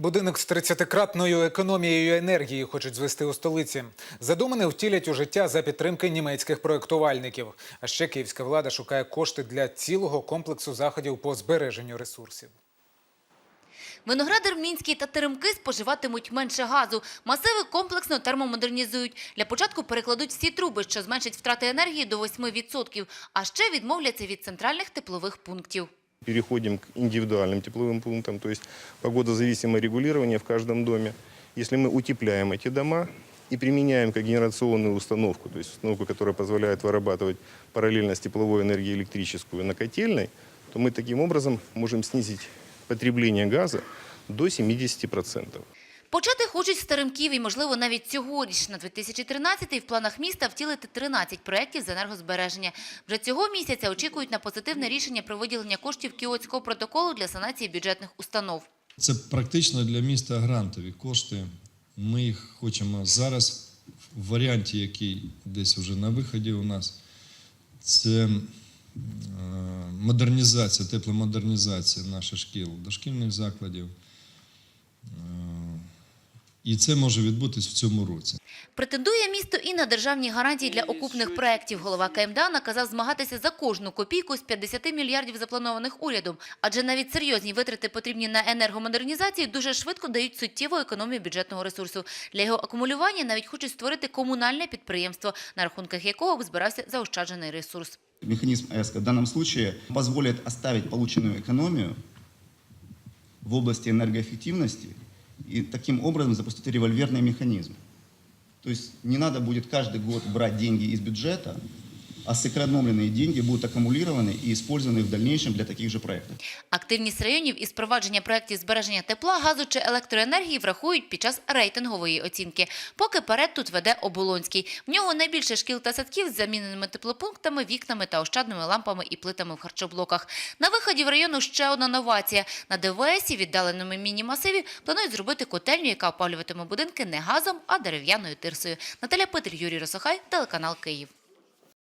Будинок з 30-кратною економією енергії хочуть звести у столиці. Задумане втілять у життя за підтримки німецьких проєктувальників. А ще київська влада шукає кошти для цілого комплексу заходів по збереженню ресурсів. Виноградар Мінський та Теремки споживатимуть менше газу. Масиви комплексно термомодернізують. Для початку перекладуть всі труби, що зменшить втрати енергії до 8%. А ще відмовляться від центральних теплових пунктів. Переходим к индивидуальным тепловым пунктам, то есть погодозависимое регулирование в каждом доме. Если мы утепляем эти дома и применяем как генерационную установку, то есть установку, которая позволяет вырабатывать параллельно с тепловой энергией электрическую на котельной, то мы таким образом можем снизить потребление газа до 70%. Почати хочуть з Теремків і, можливо, навіть цьогоріч. На 2013-й в планах міста втілити 13 проєктів з енергозбереження. Вже цього місяця очікують на позитивне рішення про виділення коштів Кіотського протоколу для санації бюджетних установ. Це практично для міста грантові кошти. Ми їх хочемо зараз в варіанті, який десь вже на виході у нас. Це е, модернізація, тепломодернізація наших шкіл, дошкільних закладів. Е, І це може відбутись в цьому році. Претендує місто і на державні гарантії для окупних проєктів. Голова КМДА наказав змагатися за кожну копійку з 50 мільярдів запланованих урядом. Адже навіть серйозні витрати, потрібні на енергомодернізацію, дуже швидко дають суттєву економію бюджетного ресурсу. Для його акумулювання навіть хочуть створити комунальне підприємство, на рахунках якого б збирався заощаджений ресурс. Механизм ЭСКО в данном случае позволит оставить полученную экономию в области энергоэффективности и таким образом запустить револьверный механизм. То есть не надо будет каждый год брать деньги из бюджета, а сэкономленные деньги будут аккумулированы и использованы в дальнейшем для таких же проектов. Активність районів із впровадження проєктів збереження тепла, газу чи електроенергії врахують під час рейтингової оцінки. Поки перед тут веде Оболонський. В нього найбільше шкіл та садків з заміненими теплопунктами, вікнами та ощадними лампами і плитами в харчоблоках. На виході в району ще одна новація. На ДВСі, віддаленому міні-масиві, планують зробити котельню, яка опалюватиме будинки не газом, а дерев'яною тирсою. Наталя Петр, Юрій Росохай, телеканал Київ.